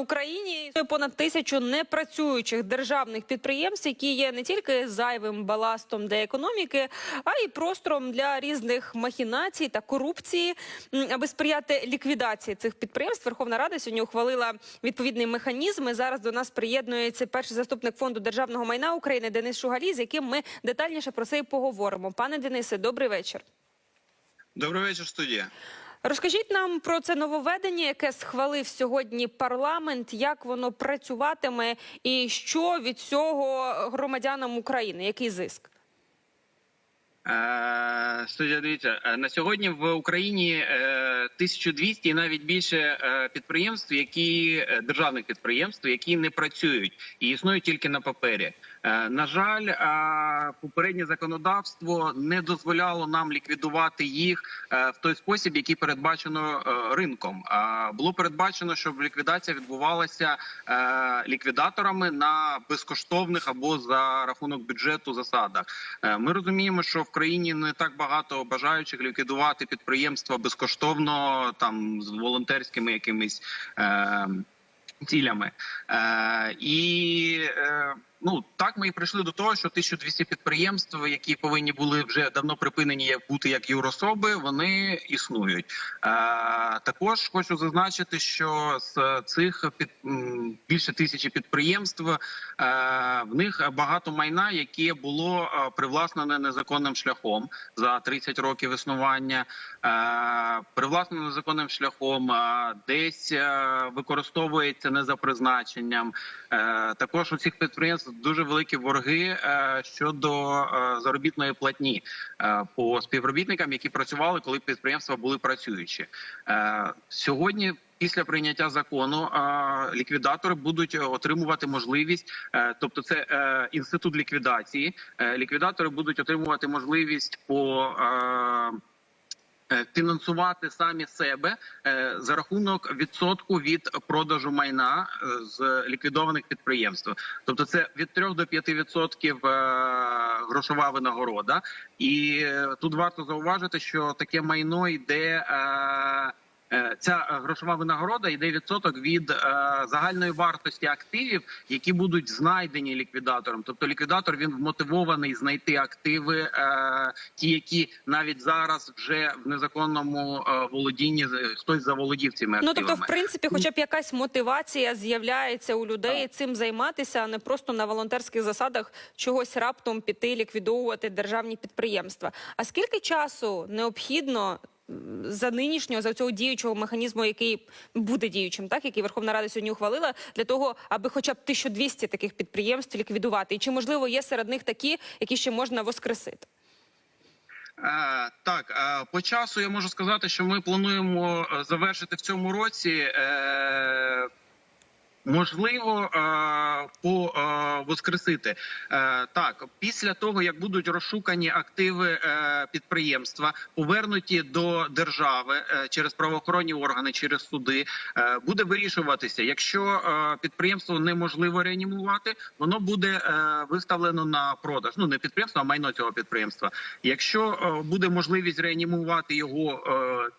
Україні понад тисячу непрацюючих державних підприємств, які є не тільки зайвим баластом для економіки, а й простором для різних махінацій та корупції. Аби сприяти ліквідації цих підприємств, Верховна Рада сьогодні ухвалила відповідний механізм. І зараз до нас приєднується перший заступник фонду державного майна України Денис Шугалі, з яким ми детальніше про це і поговоримо. Пане Денисе, добрий вечір. Добрий вечір, студія. Розкажіть нам про це нововведення, яке схвалив сьогодні парламент, як воно працюватиме, і що від цього громадянам України, який зиск? Е, студія, дивіться, е, на сьогодні в Україні е, 1200 і навіть більше е, підприємств, які е, державних підприємств, які не працюють і існують тільки на папері. Е, на жаль, е, попереднє законодавство не дозволяло нам ліквідувати їх е, в той спосіб, який передбачено ринком. Було передбачено, щоб ліквідація відбувалася ліквідаторами на безкоштовних або за рахунок бюджету засадах. Ми розуміємо, що в країні не так багато бажаючих ліквідувати підприємства безкоштовно, там з волонтерськими якимись. Цілями і ну так ми і прийшли до того, що 1200 підприємств, які повинні були вже давно припинені як бути як юрособи, вони існують. Також хочу зазначити, що з цих під більше тисячі підприємств в них багато майна, яке було привласнене незаконним шляхом за 30 років існування, привласнене незаконним шляхом, десь використовується не за призначенням. Е, Також у цих підприємств дуже великі борги е, щодо е, заробітної платні е, по співробітникам, які працювали, коли підприємства були працюючі. Сьогодні. Після прийняття закону ліквідатори будуть отримувати можливість, тобто це інститут ліквідації. Ліквідатори будуть отримувати можливість по фінансувати самі себе е, за рахунок відсотку від продажу майна е, з ліквідованих підприємств. Тобто, це від 3 до 5 відсотків е, грошова винагорода. І е, тут варто зауважити, що таке майно йде. Ця е, грошова винагорода йде відсоток від е, загальної вартості активів, які будуть знайдені ліквідатором. Тобто ліквідатор він вмотивований знайти активи, е, ті, які навіть зараз вже в незаконному е, володінні хтось заволодів цими Ну тобто, в принципі, хоча б якась мотивація з'являється у людей цим займатися, а не просто на волонтерських засадах чогось раптом піти ліквідовувати державні підприємства. А скільки часу необхідно? За нинішнього за цього діючого механізму, який буде діючим, так який Верховна Рада сьогодні ухвалила, для того, аби хоча б 1200 таких підприємств ліквідувати, і чи можливо є серед них такі, які ще можна воскресити? Е, Так, е, по часу я можу сказати, що ми плануємо е, завершити в цьому році. Можливо, е, по е, воскресити Е, так після того, як будуть розшукані активи підприємства, повернуті до держави через правоохоронні органи, через суди, буде вирішуватися. Якщо підприємство неможливо реанімувати, воно буде виставлено на продаж. Ну не підприємство, а майно цього підприємства. Якщо буде можливість реанімувати його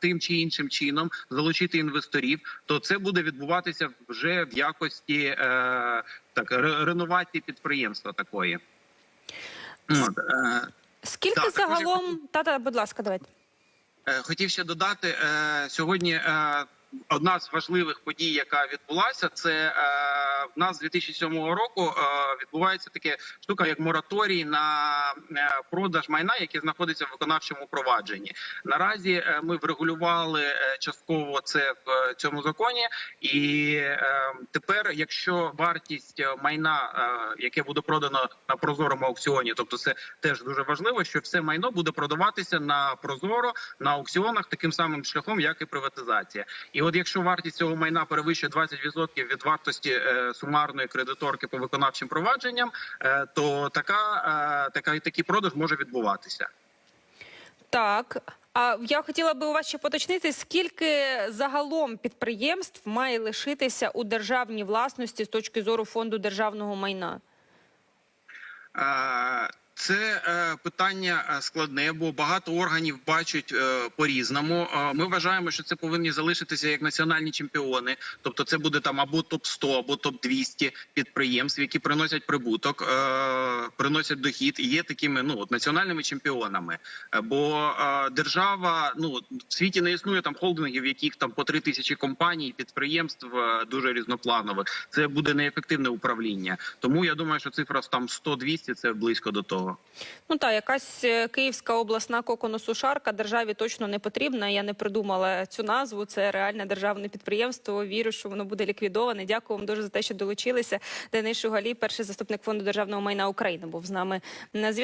тим чи іншим чином, залучити інвесторів, то це буде відбуватися вже в якості е, так реновації підприємства такої. От, е, Скільки Так, загалом та та будь ласка, давайте. Е, Хотів ще додати е, сьогодні. Одна з важливих подій, яка відбулася, це в нас з 2007 року е, відбувається таке штука, як мораторій на е, продаж майна, яке знаходиться в виконавчому провадженні. Наразі е, ми врегулювали частково це в цьому законі, і тепер, якщо вартість майна, яке буде продано на прозорому аукціоні, тобто це теж дуже важливо, що все майно буде продаватися на прозоро на аукціонах таким самим шляхом, як і приватизація. І от якщо вартість цього майна перевищує 20% від вартості сумарної кредиторки по виконавчим провадженням, е, то така, е, така такий продаж може відбуватися. Так. А я хотіла би у вас ще поточнити, скільки загалом підприємств має лишитися у державній власності з точки зору фонду державного майна? Це е, питання е, складне, бо багато органів бачать е, по-різному. Е, ми вважаємо, що це повинні залишитися як національні чемпіони. Тобто, це буде там або топ 100 або топ 200 підприємств, які приносять прибуток, приносять дохід і є такими ну от національними чемпіонами. Е, Бо е, держава ну в світі не існує там холдингів, яких там по три тисячі компаній, підприємств е, дуже різнопланових. Це буде неефективне управління. Тому я думаю, що цифра там 100-200 – це близько до того. Ну так, якась е, київська обласна коконосушарка державі точно не потрібна. Я не придумала цю назву. Це реальне державне підприємство. Вірю, що воно буде ліквідоване. Дякую вам дуже за те, що долучилися. Денис Шугалі, перший заступник фонду державного майна України, був з нами на зв'язку.